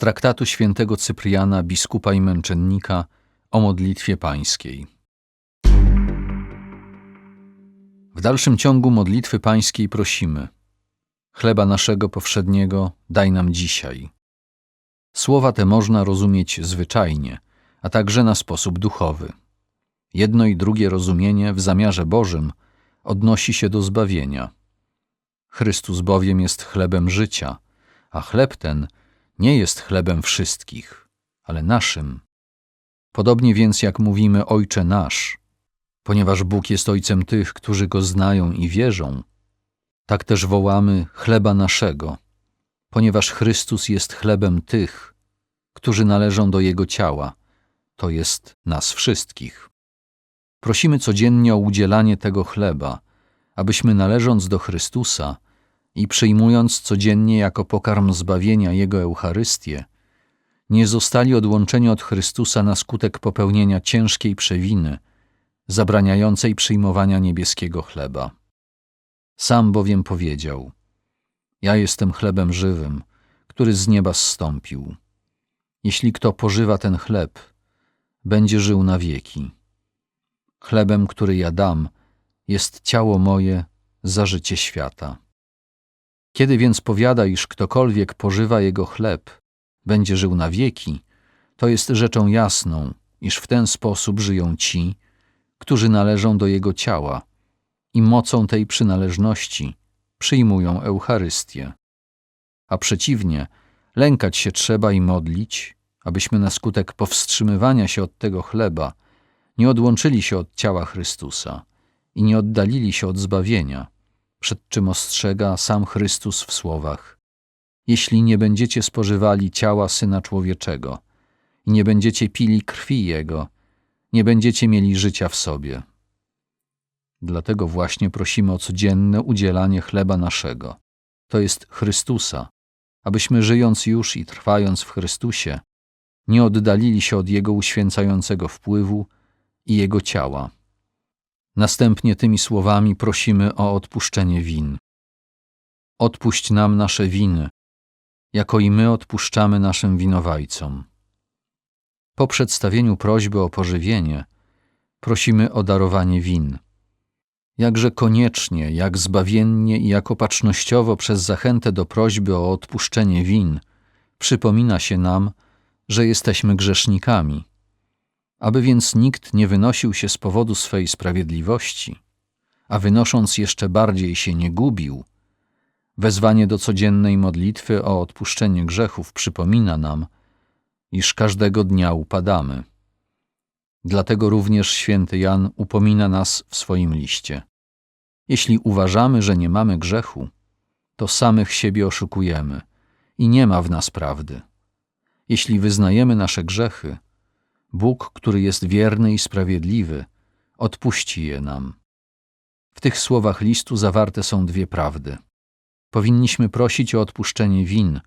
traktatu świętego Cypriana, biskupa i męczennika o modlitwie pańskiej. W dalszym ciągu modlitwy pańskiej prosimy: Chleba naszego powszedniego daj nam dzisiaj. Słowa te można rozumieć zwyczajnie, a także na sposób duchowy. Jedno i drugie rozumienie w zamiarze Bożym odnosi się do zbawienia. Chrystus bowiem jest chlebem życia, a chleb ten nie jest chlebem wszystkich, ale naszym. Podobnie więc jak mówimy Ojcze nasz, ponieważ Bóg jest Ojcem tych, którzy Go znają i wierzą, tak też wołamy chleba naszego, ponieważ Chrystus jest chlebem tych, którzy należą do Jego ciała, to jest nas wszystkich. Prosimy codziennie o udzielanie tego chleba, abyśmy należąc do Chrystusa i przyjmując codziennie jako pokarm zbawienia Jego Eucharystię, nie zostali odłączeni od Chrystusa na skutek popełnienia ciężkiej przewiny, zabraniającej przyjmowania niebieskiego chleba. Sam bowiem powiedział: Ja jestem chlebem żywym, który z nieba zstąpił. Jeśli kto pożywa ten chleb, będzie żył na wieki. Chlebem, który ja dam, jest ciało moje za życie świata. Kiedy więc powiada, iż ktokolwiek pożywa jego chleb, będzie żył na wieki, to jest rzeczą jasną, iż w ten sposób żyją ci, którzy należą do jego ciała i mocą tej przynależności przyjmują Eucharystię. A przeciwnie, lękać się trzeba i modlić, abyśmy na skutek powstrzymywania się od tego chleba nie odłączyli się od ciała Chrystusa i nie oddalili się od zbawienia, przed czym ostrzega sam Chrystus w słowach: Jeśli nie będziecie spożywali ciała Syna Człowieczego i nie będziecie pili krwi Jego, nie będziecie mieli życia w sobie. Dlatego właśnie prosimy o codzienne udzielanie chleba naszego, to jest Chrystusa, abyśmy żyjąc już i trwając w Chrystusie, nie oddalili się od Jego uświęcającego wpływu i Jego ciała. Następnie tymi słowami prosimy o odpuszczenie win. Odpuść nam nasze winy, jako i my odpuszczamy naszym winowajcom. Po przedstawieniu prośby o pożywienie, prosimy o darowanie win. Jakże koniecznie, jak zbawiennie i jak opatrznościowo przez zachętę do prośby o odpuszczenie win przypomina się nam, że jesteśmy grzesznikami. Aby więc nikt nie wynosił się z powodu swej sprawiedliwości, a wynosząc jeszcze bardziej się nie gubił, wezwanie do codziennej modlitwy o odpuszczenie grzechów przypomina nam, iż każdego dnia upadamy. Dlatego również święty Jan upomina nas w swoim liście. Jeśli uważamy, że nie mamy grzechu, to samych siebie oszukujemy i nie ma w nas prawdy. Jeśli wyznajemy nasze grzechy, Bóg, który jest wierny i sprawiedliwy, odpuści je nam. W tych słowach listu zawarte są dwie prawdy. Powinniśmy prosić o odpuszczenie win,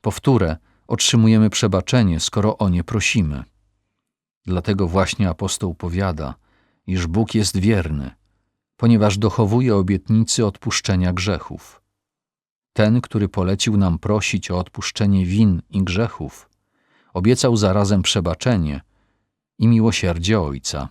powtórę otrzymujemy przebaczenie, skoro o nie prosimy. Dlatego właśnie apostoł powiada, iż Bóg jest wierny, ponieważ dochowuje obietnicy odpuszczenia grzechów. Ten, który polecił nam prosić o odpuszczenie win i grzechów, obiecał zarazem przebaczenie i miłosierdzie Ojca.